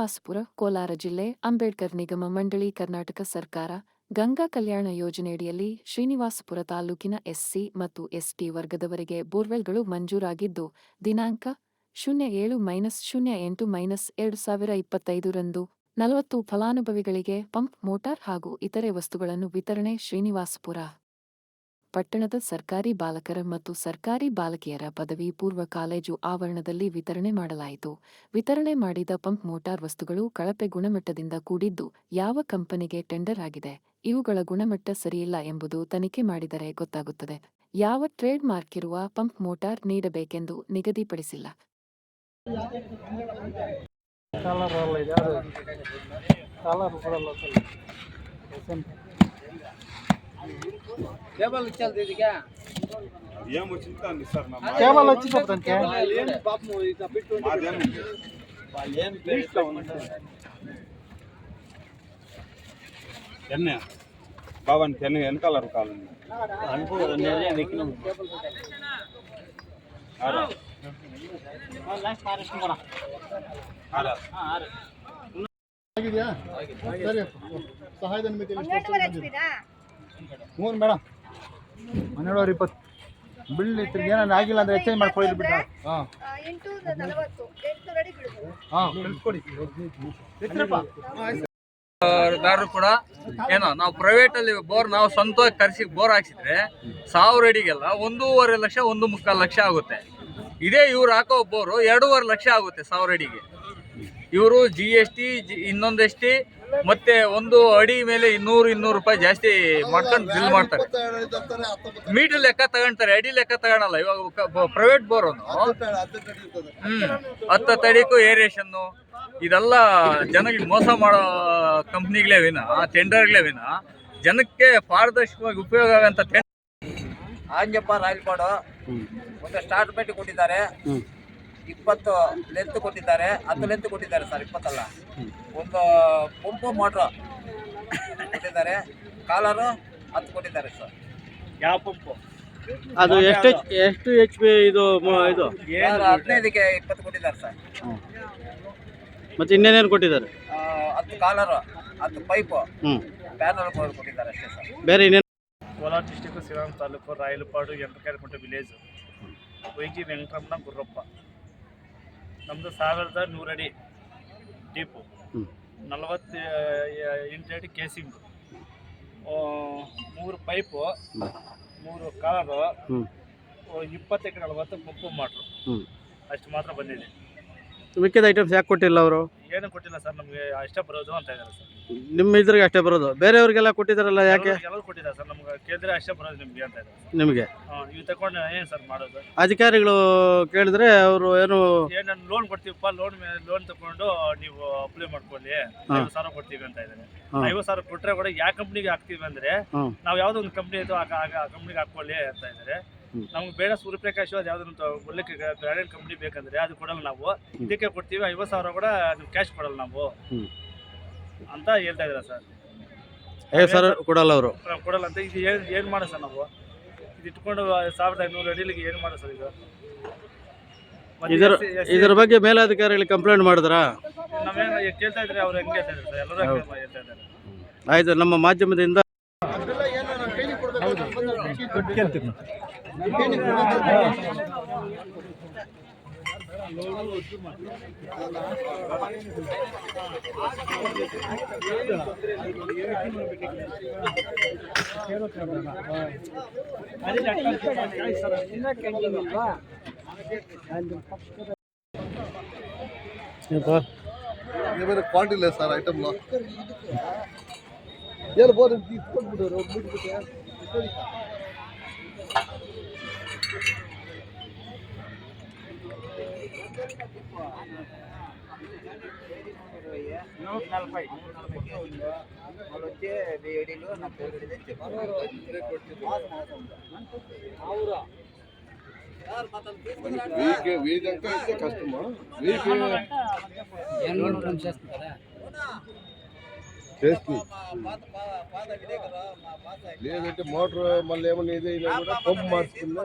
ಶ್ರೀನಿವಾಸಪುರ ಕೋಲಾರ ಜಿಲ್ಲೆ, ಅಂಬೇಡ್ಕರ್ ನಿಗಮ ಮಂಡಳಿ, ಕರ್ನಾಟಕ ಸರ್ಕಾರ, ಗಂಗಾ ಕಲ್ಯಾಣ ಯೋಜನೆಯಡಿಯಲ್ಲಿ ಶ್ರೀನಿವಾಸಪುರ ತಾಲೂಕಿನ ಎಸ್ಸಿ ಮತ್ತು ಎಸ್ಟಿ ವರ್ಗದವರಿಗೆ ಬೋರ್ವೆಲ್ಗಳು ಮಂಜೂರಾಗಿದ್ದು, ದಿನಾಂಕ ಶೂನ್ಯ ಏಳು ಮೈನಸ್ ಶೂನ್ಯ ಎಂಟು ಮೈನಸ್ ಎರಡು ಸಾವಿರ ಇಪ್ಪತ್ತೈದರಂದು ನಲವತ್ತು ಫಲಾನುಭವಿಗಳಿಗೆ ಪಂಪ್ ಮೋಟಾರ್ ಹಾಗೂ ಇತರೆ ವಸ್ತುಗಳನ್ನು ವಿತರಣೆ ಶ್ರೀನಿವಾಸಪುರ. ಪಟ್ಟಣದ ಸರ್ಕಾರಿ ಬಾಲಕರ ಮತ್ತು ಸರ್ಕಾರಿ ಬಾಲಕಿಯರ ಪದವಿ ಪೂರ್ವ ಕಾಲೇಜು ಆವರಣದಲ್ಲಿ ವಿತರಣೆ ಮಾಡಲಾಯಿತು. ವಿತರಣೆ ಮಾಡಿದ ಪಂಪ್ ಮೋಟಾರ್ ವಸ್ತುಗಳು ಕಳಪೆ ಗುಣಮಟ್ಟದಿಂದ ಕೂಡಿದ್ದು ಯಾವ ಕಂಪನಿಗೆ ಟೆಂಡರ್ ಆಗಿದೆ, ಇವುಗಳ ಗುಣಮಟ್ಟ ಸರಿಯಿಲ್ಲ ಎಂಬುದು ತನಿಖೆ ಮಾಡಿದರೆ ಗೊತ್ತಾಗುತ್ತದೆ. ಯಾವ ಟ್ರೇಡ್ ಮಾರ್ಕ್ ಇರುವ ಪಂಪ್ ಮೋಟಾರ್ ನೀಡಬೇಕೆಂದು ನಿಗದಿಪಡಿಸಿಲ್ಲ. కేబుల్ ఇచ్చారు దీనికి ఏం వచ్చింది సార్ నా ಕೇಬಲ್ ಹಚ್ಚಿಸತ್ತಂತೆ మాదేం ఎన్నే బావన్ పెన్ వెనకాల కాలండి ಆಗಿದೆಯಾ ಸರಿ ಸಹಾಯಧನ ಮಿತಿಯಲ್ಲಿ ಎಷ್ಟು ಬಂದಿದೆ? ಹ್ಞೂ ಮೇಡಮ್. ಹನ್ನೆರಡುವರೆ ಇಪ್ಪತ್ತು. ಬಿಲ್ ಇತ್ತು ಏನಾದ್ರು ಆಗಿಲ್ಲ ಅಂದ್ರೆ ಎಕ್ಸ್ಚೇಂಜ್ ಮಾಡ್ಕೊಳ್ಳಿ ಬಿಡ ಹಾಂ. ಹಾಂ ಕಳಿಸ್ಕೊಡಿ. ಎತ್ತರಪ್ಪ ದಾರರು ಕೂಡ. ಏನೋ ನಾವು ಪ್ರೈವೇಟ್ ಅಲ್ಲಿ ಬೋರ್ ನಾವು ಸ್ವಂತವಾಗಿ ಕರೆಸಿ ಬೋರ್ ಹಾಕ್ಸಿದ್ರೆ ಸಾವಿರ ಅಡಿಗೆಲ್ಲ ಒಂದೂವರೆ ಲಕ್ಷ ಒಂದು ಮುಕ್ಕಾಲು ಲಕ್ಷ ಆಗುತ್ತೆ. ಇದೇ ಇವ್ರು ಹಾಕೋ ಬೋರು ಎರಡೂವರೆ ಲಕ್ಷ ಆಗುತ್ತೆ ಸಾವಿರ ಅಡಿಗೆ. ಇವರು ಜಿ ಎಸ್ ಟಿ ಇನ್ನೊಂದು ಎಸ್ ಟಿ ಮತ್ತೆ ಒಂದು ಅಡಿ ಮೇಲೆ ಇನ್ನೂರು ಇನ್ನೂರು ರೂಪಾಯಿ ಜಾಸ್ತಿ ಮಾಡ್ಕೊಂಡು ಬಿಲ್ ಮಾಡ್ತಾರೆ. ಮೀಟರ್ ಲೆಕ್ಕ ತಗೊಂತಾರೆ ಅಡಿ ಲೆಕ್ಕ ತಗೊಳಲ್ಲ ಇವಾಗ ಪ್ರೈವೇಟ್ ಬೋರ್ ಹ್ಮ್ ಹತ್ತು ತಡಿಕು ಏರಿಯೇಷನ್ನು ಇದೆಲ್ಲ ಜನಗಳಿಗೆ ಮೋಸ ಮಾಡೋ ಕಂಪ್ನಿಗಳೇ ವಿನ ಟೆಂಡರ್ಗಳೇ ವಿನ. ಜನಕ್ಕೆ ಪಾರದರ್ಶಕವಾಗಿ ಉಪಯೋಗ ಆಗಂತ ಆಂಜಪ್ಪ ರಾಯಲ್ಪಾಡು ಒಂದು ಸ್ಟಾರ್ಟ್ ಪೇಟೆ ಕೊಟ್ಟಿದ್ದಾರೆ. ಇಪ್ಪತ್ತು ಲೆಂತ್ ಕೊಟ್ಟಿದ್ದಾರೆ ಹತ್ತು ಲೆಂತ್ ಕೊಟ್ಟಿದ್ದಾರೆ ಸರ್ ಇಪ್ಪತ್ತಲ್ಲ. ಒಂದು ಪಂಪು ಮೋಟ್ರು ಕೊಟ್ಟಿದ್ದಾರೆ ಕಾಲರು ಹತ್ತು ಕೊಟ್ಟಿದ್ದಾರೆ ಸರ್ ಯಾವ ಪಂಪು ಅದು ಎಷ್ಟು ಎಷ್ಟು ಎಚ್ ಪಿ ಇದು ಮ- ಇದು? ಹದಿನೈದಕ್ಕೆ ಇಪ್ಪತ್ತು ಕೊಟ್ಟಿದ್ದಾರೆ ಸರ್ ಮತ್ತೆ ಇನ್ನೇನೇನು ಕೊಟ್ಟಿದ್ದಾರೆ? ಹತ್ತು ಕಾಲರು ಹತ್ತು ಪೈಪು ಹ್ಞೂ ಪ್ಯಾನಲ್ ಕೊಟ್ಟಿದ್ದಾರೆ ಅಷ್ಟೇ ಸರ್ ಬೇರೆ ಇನ್ನೇನು? Kolar district Shriram taluk Rayalapadu Entakerekunte village Y G Venkataramana Gurrappa ನಮ್ಮದು ಸಾವಿರದ ನೂರಡಿ ಡೀಪು ನಲವತ್ತ ಎಂಟು ಅಡಿ ಕೇಸಿಂಗು. ಮೂರು ಪೈಪು ಮೂರು ಕಾಲರು ಹ್ಞೂ ಇಪ್ಪತ್ತಕ್ಕೆ ನಲವತ್ತು ಮುಪ್ಪು ಮಾಡ್ರು ಅಷ್ಟು ಮಾತ್ರ ಬಂದಿದೆ. ಮಿಕ್ಕಿದ ಐಟಮ್ಸ್ ಯಾಕೆ ಕೊಟ್ಟಿಲ್ಲ ಅವರು? ಏನು ಕೊಟ್ಟಿಲ್ಲ ಸರ್ ನಮಗೆ ಅಷ್ಟೇ ಬರೋದು ಅಂತ ಇದ್ದಾರೆ ಸರ್ ನಿಮ್ಮ ಇದ್ರಿಗೆ ಅಷ್ಟೇ ಬರೋದು ಬೇರೆಯವ್ರಿಗೆಲ್ಲ ಕೊಟ್ಟಿದ್ದಾರಲ್ಲ ಯಾಕೆ ಎಲ್ಲರೂ ಕೊಟ್ಟಿದ್ದಾರೆ ಸರ್ ನಮ್ಗೆ ಕೇಳಿದ್ರೆ ಅಷ್ಟೇ ಬರೋದು ನಿಮಗೆ ಅಂತ ಇದ್ದಾರೆ ನಿಮಗೆ ಹಾಂ ನೀವು ತಗೊಂಡು ಏನು ಸರ್ ಮಾಡೋದು ಅಧಿಕಾರಿಗಳು ಕೇಳಿದ್ರೆ ಅವರು ಏನು ಏನು ಲೋನ್ ಕೊಡ್ತೀವಪ್ಪ ಲೋನ್ ಲೋನ್ ತಗೊಂಡು ನೀವು ಅಪ್ಲೈ ಮಾಡ್ಕೊಳ್ಳಿ. ಐವತ್ತು ಸಾವಿರ ಕೊಡ್ತೀವಿ ಅಂತ ಇದ್ದಾರೆ. ಐವತ್ತು ಸಾವಿರ ಕೊಟ್ಟರೆ ಕೂಡ ಯಾವ ಕಂಪ್ನಿಗೆ ಹಾಕ್ತೀವಿ ಅಂದ್ರೆ. ನಾವು ಯಾವುದೋ ಒಂದು ಕಂಪ್ನಿ ಇದು ಆ ಆ ಕಂಪ್ನಿಗೆ ಹಾಕೊಳ್ಳಿ ಅಂತ ಇದ್ದಾರೆ. ನಮ್ಗೆ ಬೇಡ ಸೂರ್ಯಪ್ರಕಾಶ್ ಅದು ಯಾವ್ದೋ ಒಳ್ಳೆ ಬ್ರ್ಯಾಂಡೆಡ್ ಕಂಪ್ನಿ ಬೇಕಂದ್ರೆ ಅದು ಕೊಡಲ್ಲ ನಾವು. ಇದಕ್ಕೆ ಕೊಡ್ತೀವಿ ಐವತ್ತು ಸಾವಿರ ಕೂಡ ನಿಮ್ಗೆ ಕ್ಯಾಶ್ ಕೊಡಲ್ಲ ನಾವು. ಅಂತ ಹೇಳ್ತಾ ಇದ್ದಾರೆ ಸರ್. ಐವತ್ತು ಸಾವಿರ ಕೊಡಲ್ಲ ಅವರು. ನಾವು ಕೊಡಲ್ಲ ಅಂತ ಇದು ಏನು ಏನು ಮಾಡೋ ಸರ್ ನಾವು? ಇದು ಇಟ್ಕೊಂಡು ಸಾವಿರದ ಐನೂರು ಅಡಿಲಿಗೆ ಏನು ಮಾಡೋ ಸರ್ ಇದು? ಇದರ ಇದರ ಬಗ್ಗೆ ಮೇಲಾಧಿಕಾರಿಗಳಿಗೆ ಕಂಪ್ಲೇಂಟ್ ಮಾಡಿದ್ರಾ? ನಾವೇನು ಕೇಳ್ತಾ ಇದ್ರೆ ಅವ್ರು ಹೆಂಗೆ ಹೇಳ್ತಾ ಇದ್ದಾರೆ ಸರ್? ಎಲ್ಲರೂ ಹಂಗೆ ಹೇಳ್ತಾ ಇದ್ದಾರೆ ಆಯ್ತು ನಮ್ಮ ಮಾಧ್ಯಮದಿಂದ ಇವರು ಕ್ವಾಲಿಟಿ ಇಲ್ಲ ಸರ್ ಐಟಮ್ ಏನು ಬೋರ್ నలభై లేదంటే మోటార్ మళ్ళీ ఏమైనా ఏదైనా కూడా మార్చుకుందా?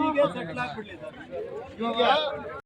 ಈಗ ಸೆಟ್ಲ್ ಆಗ್ಬಿಡ್ಲಿ خرا چون